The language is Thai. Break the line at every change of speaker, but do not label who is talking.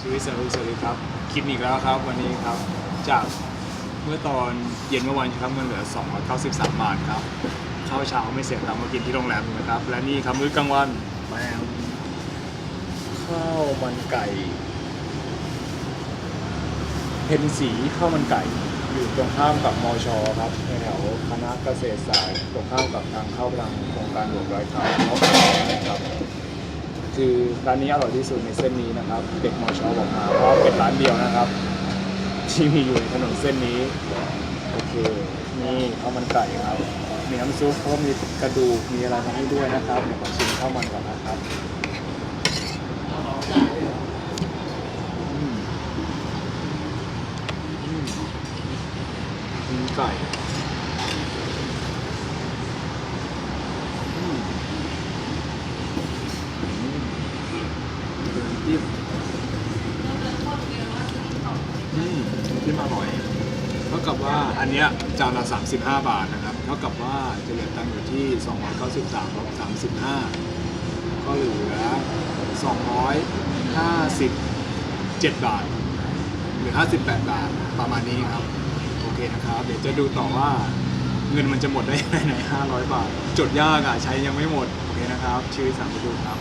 ชีวิตสรุปสวัสดีครับคลิปอีกแล้วครับวันนี้ครับ จากเมื่อตอนเย็นเมื่อวานครับมันเหลือ 293 บาทครับข้าวเช้าไม่เสียตังค์มากินที่โรงแรมนะครับ และนี่ครับมื้อกลางวันแมงข้าวมันไก่เพนสีข้าวมันไก่ อยู่ตรงข้ามกับมอชอครับในแถวคณะเกษตรศาสตร์ตรงข้ามกับทางเข้าทางโครงการหลวงร้อยเท้าเขานะครับ คือร้านนี้อร่อยที่สุดในเส้นนี้นะครับ เด็กมอชอบอกมาเพราะเป็นร้านเดียวนะครับ ที่มีอยู่ในถนนเส้นนี้ โอเค นี่ข้าวมันไก่ครับ มีน้ำซุปเพราะมีกระดูกมีอะไรมาให้ด้วยนะครับเดี๋ยวขอชิมข้าวมันก่อนนะครับอืมอืมไก่ จิ้มอืมจิ้มอร่อย เท่ากับว่าอันเนี้ยจานละ 35 บาทนะครับ เท่ากับว่าจะเหลือตังค์อยู่ที่ 293ลบ35 ก็เหลือ 257 บาท หรือ 58 บาท ประมาณนี้ครับ โอเคนะครับ เดี๋ยวจะดูต่อว่าเงินมันจะหมดได้ยังไงใน 500 บาท จดยากอะใช้ยังไม่หมด โอเคนะครับชีวิตสามไปดูครับ